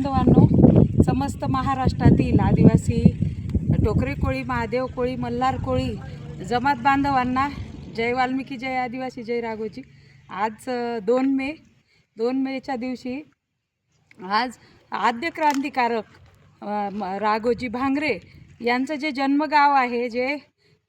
बांधवांनो समस्त महाराष्ट्रातील आदिवासी टोकरे कोळी महादेव कोळी मल्हार कोळी जमात बांधवांना जय वाल्मिकी जय आदिवासी जय राघोजी. आज दोन मे दोन मेच्या दिवशी आज आद्य क्रांतिकारक राघोजी भांगरे यांचं जे जन्मगाव आहे जे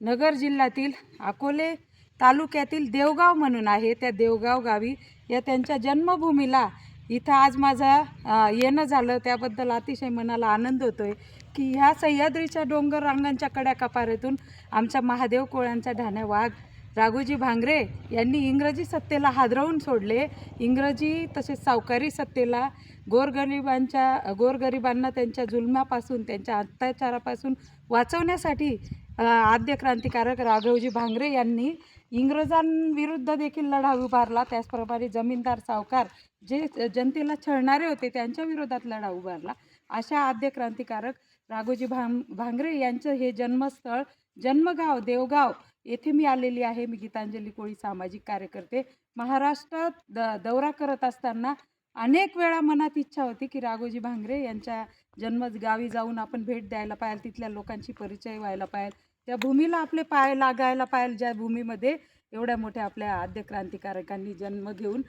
नगर जिल्ह्यातील अकोले तालुक्यातील देवगाव म्हणून आहे त्या देवगाव गावी या त्यांच्या जन्मभूमीला इथं आज माझा येणं झालं. त्याबद्दल अतिशय मनाला आनंद होतो आहे की ह्या सह्याद्रीच्या डोंगर रांगांच्या कड्या कपारीतून आमच्या महादेव कोळ्यांचा ढाण्या वाघ राघोजी भांगरे यांनी इंग्रजी सत्तेला हादरवून सोडले. इंग्रजी तसेच सावकारी सत्तेला गोरगरिबांच्या गोरगरिबांना त्यांच्या जुलमापासून त्यांच्या अत्याचारापासून वाचवण्यासाठी आद्य क्रांतिकारक राघवजी भांगरे यांनी इंग्रजांविरुद्ध देखील लढा उभारला. त्याचप्रमाणे जमीनदार सावकार जे जनतेला छळणारे होते त्यांच्या विरोधात लढा उभारला. अशा आद्य क्रांतिकारक राघोजी भां भांगरे यांचं हे जन्मस्थळ जन्मगाव देवगाव येथे मी आलेली आहे. मी गीतांजली कोळी सामाजिक कार्यकर्ते. महाराष्ट्रात द दौरा करत असताना अनेक वेळा मनात इच्छा होती की राघोजी भांगरे यांच्या जन्मगावी जाऊन आपण भेट द्यायला पाहिजे तिथल्या लोकांची परिचय व्हायला पाहिजे त्या भूमीला आपले पाय लागायला पाहिजे ज्या भूमीमध्ये एवढ्या मोठ्या आपल्या आद्य क्रांतिकारकांनी जन्म घेऊन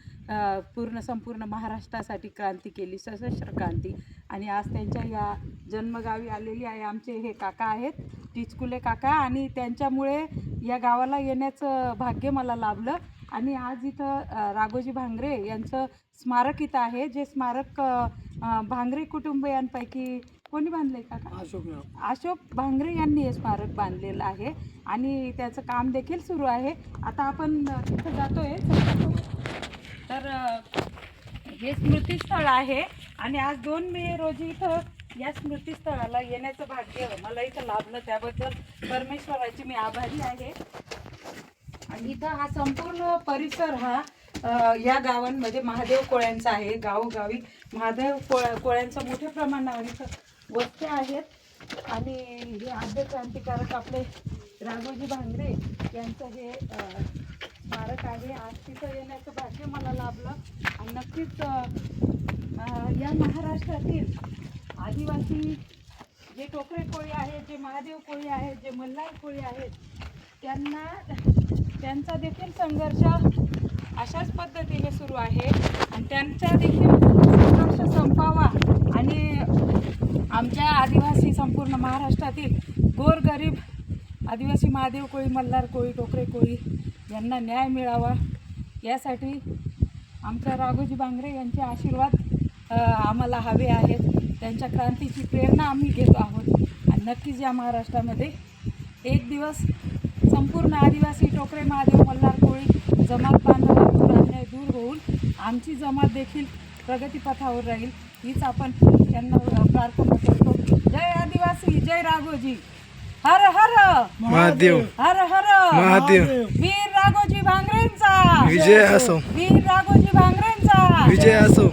पूर्ण संपूर्ण महाराष्ट्रासाठी क्रांती केली सशस्त्र क्रांती. आणि आज त्यांच्या या जन्मगावी आलेली आहे आमचे हे काका आहेत टिचकुले काका. आणि त्यांच्यामुळे या गावाला येण्याचं भाग्य मला लाभलं. आणि आज इथं राघोजी भांगरे यांचं स्मारक इथं आहे जे स्मारक भांगरे कुटुंबियांपैकी कोणी बांधलंय काका अशोक अशोक भांगरे यांनी हे स्मारक बांधलेलं आहे आणि त्याचं काम देखील सुरू आहे. आता आपण तिथं जातोय. तर हे स्मृतीस्थळ आहे आणि आज दोन मे रोजी इथं या स्मृतीस्थळाला येण्याचं भाग्य मला इथं लाभलं. त्याबद्दल परमेश्वराची मी आभारी आहे. आणि इथं हा संपूर्ण परिसर हा या गावांमध्ये महादेव कोळ्यांचा आहे. गावोगावी महादेव कोळ्या कोळ्यांचा मोठ्या प्रमाणावर इथं वस्त्या आहेत. आणि हे आद्य क्रांतिकारक आपले राघोजी भांगरे यांचं हे स्मारक आहे. आज तिथं येण्याचं भाग्य मला लाभलं. आणि नक्कीच या महाराष्ट्रातील आदिवासी जे टोकरे कोळी आहेत जे महादेव कोळी आहेत जे मल्हार कोळी आहेत त्यांना त्यांचा देखील संघर्ष अशाच पद्धतीने सुरू आहे. आणि त्यांचा देखील संघर्ष संपावा आणि आमच्या आदिवासी संपूर्ण महाराष्ट्रातील गोरगरीब आदिवासी महादेव कोळी मल्हार कोळी टोकरे कोळी यांना न्याय मिळावा. यासाठी आमच्या राघोजी बांगरे यांचे आशीर्वाद आम्हाला हवे आहेत. त्यांच्या क्रांतीची प्रेरणा आम्ही घेतो आहोत. आणि नक्कीच या महाराष्ट्रामध्ये एक दिवस संपूर्ण आदिवासी टोकरे महादेव मल्हार कोळी जमात बांधवांवर अन्याय दूर होऊन आमची जमात देखील प्रगतीपथावर राहील. हीच आपण त्यांना प्रार्थना करतो. जय आदिवासी जय राघोजी. हर हर. महादेव. हर हर. महादेव. वीर राघोजी भांगरेंचा. विजय असो. वीर राघोजी भांगरेंचा. विजय असो.